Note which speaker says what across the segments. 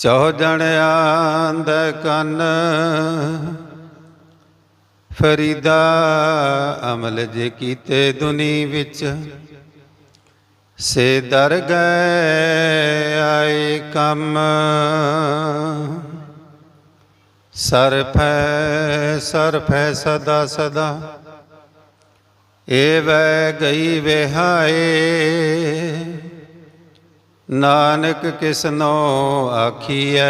Speaker 1: ਚੌ ਜਣਿਆਂ ਦੇ ਕੰਨ ਫਰੀਦਾ ਅਮਲ ਜੇ ਕੀਤੇ ਦੁਨੀ ਵਿੱਚ, ਸੇ ਦਰ ਗਏ ਆਏ ਕੰਮ। ਸਰਫੈ ਸਰਫੈ ਸਦਾ ਸਦਾ, ਏ ਵੈ ਗਈ ਵਿਹਾਏ ਨਾਨਕ ਕਿਸਨੋ ਆਖੀਐ?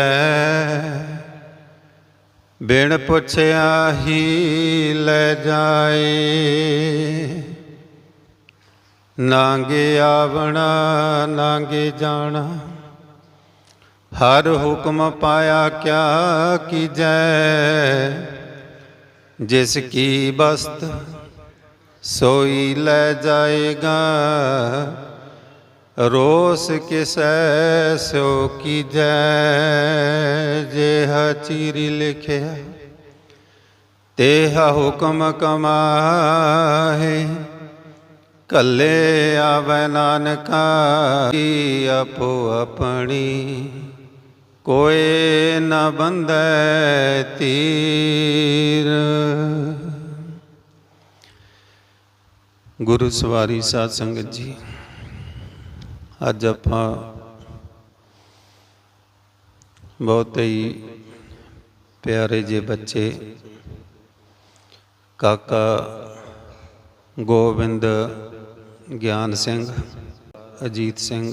Speaker 1: ਬਿਨ ਪੁੱਛਿਆ ਹੀ ਲੈ ਜਾਏ। ਨਾਂਗੇ ਆਵਣਾ, ਨਾਂਗੇ ਜਾਣਾ। ਹਰ ਹੁਕਮ ਪਾਇਆ ਕਿਆ ਕੀਜੈ? ਜਿਸ ਕੀ ਬਸਤ ਸੋਈ ਲੈ ਜਾਏਗਾ ਰੋਸ ਕਿਸੈ ਸੋ ਕੀਜੈ, ਜੇ ਚੀਰੀ ਲਿਖਿਆ ਤੇਹਾ ਹੁਕਮ ਕਮਾਹੇ। ਕੱਲੇ ਆਵੈ ਨਾਨਕਾ, ਕੀ ਆਪੋ ਆਪਣੀ, ਕੋਏ ਨ ਬੰਧੈ ਤੀਰ। ਗੁਰੂ ਸਵਾਰੀ ਸਾਧ ਸੰਗਤ ਜੀ ਅੱਜ ਆਪਾਂ ਬਹੁਤ ਹੀ ਪਿਆਰੇ ਜੇ ਬੱਚੇ ਕਾਕਾ ਗੋਬਿੰਦ ਗਿਆਨ ਸਿੰਘ ਅਜੀਤ ਸਿੰਘ